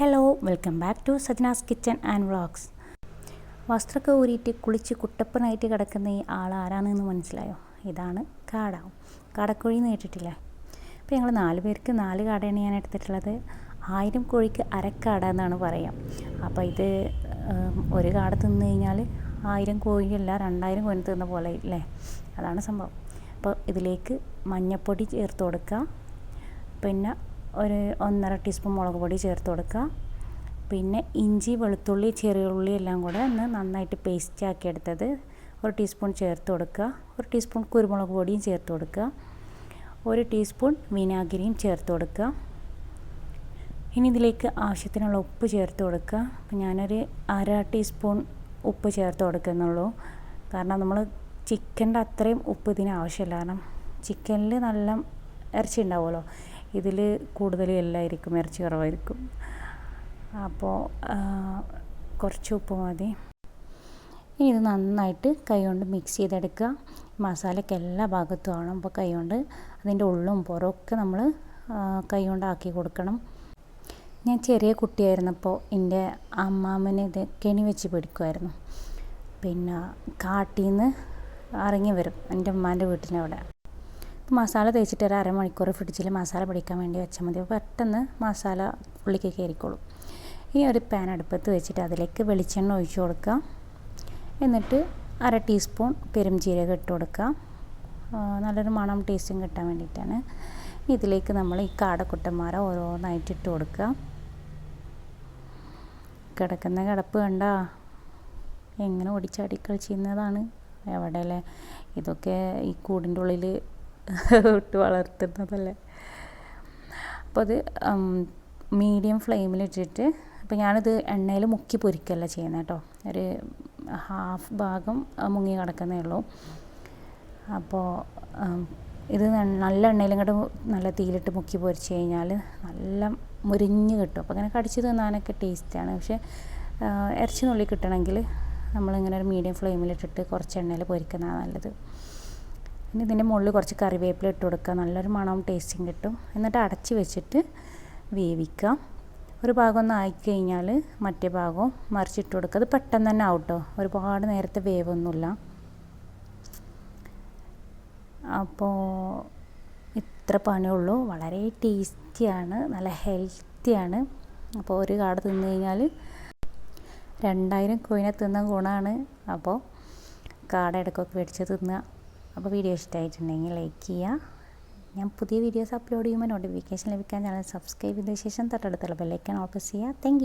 Welcome back to Sajna's kitchen and vlogs വസ്ത്രമൊക്കെ ഊരിയിട്ട് കുളിച്ച് കുട്ടപ്പനായിട്ട് കിടക്കുന്ന ഈ ആൾ ആരാണെന്ന് മനസ്സിലായോ? ഇതാണ് കാട. കാടക്കോഴി എന്ന് കേട്ടിട്ടില്ലേ? അപ്പോൾ ഞങ്ങൾ നാല് പേർക്ക് നാല് കാടയാണ് ഞാൻ എടുത്തിട്ടുള്ളത്. ആയിരം കോഴിക്ക് അരക്കാട എന്നാണ് പറയാം. അപ്പോൾ ഇത് ഒരു കാട തിന്നു കഴിഞ്ഞാൽ ആയിരം കോഴിയല്ല രണ്ടായിരം കോഴി തിന്ന പോലെ ഇല്ലേ അതാണ് സംഭവം. അപ്പോൾ ഇതിലേക്ക് മഞ്ഞപ്പൊടി ചേർത്ത് കൊടുക്കുക പിന്നെ ഒരു ഒന്നര ടീസ്പൂൺ മുളക് പൊടി ചേർത്ത് കൊടുക്കുക. പിന്നെ ഇഞ്ചി വെളുത്തുള്ളി ചെറിയ ഉള്ളി എല്ലാം കൂടെ ഒന്ന് നന്നായിട്ട് പേസ്റ്റ് ആക്കി ഒരു ടീസ്പൂൺ ചേർത്ത് കൊടുക്കുക. ഒരു ടീസ്പൂൺ കുരുമുളക് പൊടിയും ചേർത്ത് കൊടുക്കുക. ഒരു ടീസ്പൂൺ വിനാഗിരിയും ചേർത്ത് കൊടുക്കുക. ഇനി ഇതിലേക്ക് ആവശ്യത്തിനുള്ള ഉപ്പ് ചേർത്ത് കൊടുക്കുക. അപ്പം ഞാനൊരു അര ടീസ്പൂൺ ഉപ്പ് ചേർത്ത് കൊടുക്കുന്നുള്ളൂ. കാരണം നമ്മൾ ചിക്കന്റെ അത്രയും ഉപ്പ് ഇതിന് ആവശ്യമില്ല. കാരണം ചിക്കനിൽ നല്ല ഇറച്ചി ഉണ്ടാവുമല്ലോ. ഇതിൽ കൂടുതൽ എല്ലായിരിക്കും ഇറച്ചി കുറവായിരിക്കും. അപ്പോൾ കുറച്ച് ഉപ്പ് മതി. ഇനി ഇത് നന്നായിട്ട് കൈ കൊണ്ട് മിക്സ് ചെയ്തെടുക്കുക. മസാലയ്ക്ക് എല്ലാ ഭാഗത്തും ആവണം. അപ്പോൾ കൈ കൊണ്ട് അതിന്റെ ഉള്ളും പുറമൊക്കെ നമ്മൾ കൈ കൊണ്ട് ആക്കി കൊടുക്കണം. ഞാൻ ചെറിയ കുട്ടിയായിരുന്നപ്പോൾ എന്റെ അമ്മാമ്മനെ ഇത് കെണി വെച്ച് പിടിക്കുമായിരുന്നു. പിന്നെ കാട്ടിൽ നിന്ന് ഇറങ്ങി വരും എന്റെ ഉമ്മാന്റെ വീട്ടിന്റെ അവിടെ മസാല തേച്ചിട്ട് ഒരു അരമണിക്കൂർ ഫ്രിഡ്ജിൽ മസാല പിടിക്കാൻ വേണ്ടി വെച്ചാൽ മതി. പെട്ടെന്ന് മസാല ഉള്ളിലേക്ക് കയറിക്കോളും. ഇനി ഒരു പാൻ അടുപ്പത്ത് വെച്ചിട്ട് അതിലേക്ക് വെളിച്ചെണ്ണ ഒഴിച്ചു കൊടുക്കുക. എന്നിട്ട് അര ടീസ്പൂൺ പെരുംജീരകം ഇട്ട് കൊടുക്കുക. നല്ലൊരു മണം ടേസ്റ്റും കിട്ടാൻ വേണ്ടിയിട്ടാണ്. ഇതിലേക്ക് നമ്മൾ ഈ കാടക്കുട്ടന്മാര ഓരോന്നായിട്ട് ഇട്ട് കൊടുക്കുക. കിടക്കുന്ന കിടപ്പ് കണ്ട എങ്ങനെ ഓടിച്ചാടി കളിച്ചിരുന്നതാണ്. എവിടെയല്ലേ? ഇതൊക്കെ ഈ കൂടിന്റെ ഉള്ളിൽ ഇട്ട് വളർത്തുന്നതല്ലേ. അപ്പോൾ അത് മീഡിയം ഫ്ലെയിമിൽ ഇട്ടിട്ട് അപ്പോൾ ഞാനിത് എണ്ണയിൽ മുക്കി പൊരിക്കല്ല ചെയ്യുന്നത് കേട്ടോ ഒരു ഹാഫ് ഭാഗം മുങ്ങി കിടക്കുന്നേ ഉള്ളൂ. അപ്പോൾ ഇത് നല്ല എണ്ണയിലും ഇങ്ങോട്ട് നല്ല തീയിലിട്ട് മുക്കി പൊരിച്ച് കഴിഞ്ഞാൽ നല്ല മുരിഞ്ഞ് കിട്ടും. അപ്പോൾ അങ്ങനെ കടിച്ച് തിന്നാനൊക്കെ ടേസ്റ്റാണ് പക്ഷേ ഇറച്ചി നുള്ളി കിട്ടണമെങ്കിൽ നമ്മളിങ്ങനെ ഒരു മീഡിയം ഫ്ലെയിമിലിട്ടിട്ട് കുറച്ച് എണ്ണയിൽ പൊരിക്കുന്നതാണ് നല്ലത്. ഇനി ഇതിന്റെ മുകളിൽ കുറച്ച് കറിവേപ്പില ഇട്ട് കൊടുക്കുക. നല്ലൊരു മണവും ടേസ്റ്റും കിട്ടും. എന്നിട്ട് അടച്ച് വെച്ചിട്ട് വേവിക്കുക. ഒരു ഭാഗം ഒന്ന് ആയിക്കഴിഞ്ഞാൽ മറ്റേ ഭാഗവും മറിച്ചിട്ട് കൊടുക്കുക. അത് പെട്ടെന്ന് തന്നെ ആവും ഒരുപാട് നേരത്തെ വേവൊന്നുമില്ല. അപ്പോൾ ഇത്ര പണിയുള്ളൂ വളരെ ടേസ്റ്റിയാണ് നല്ല ഹെൽത്തിയാണ് അപ്പോൾ ഒരു കാട തിന്നു കഴിഞ്ഞാൽ രണ്ടായിരം കോയിനെ തിന്ന ഗുണമാണ്. അപ്പോൾ കാട ഇടയ്ക്കൊക്കെ മേടിച്ച് തിന്നുക. അപ്പോൾ വീഡിയോ ഇഷ്ടമായിട്ടുണ്ടെങ്കിൽ ലൈക്ക് ചെയ്യുക. ഞാൻ പുതിയ വീഡിയോസ് അപ്ലോഡ് ചെയ്യുമ്പോൾ നോട്ടിഫിക്കേഷൻ ലഭിക്കാൻ ചാനൽ സബ്സ്ക്രൈബ് ചെയ്ത ശേഷം തൊട്ടടുത്തുള്ള ബെല്ലൈക്കാൻ ഓപ്പസ് ചെയ്യുക. താങ്ക്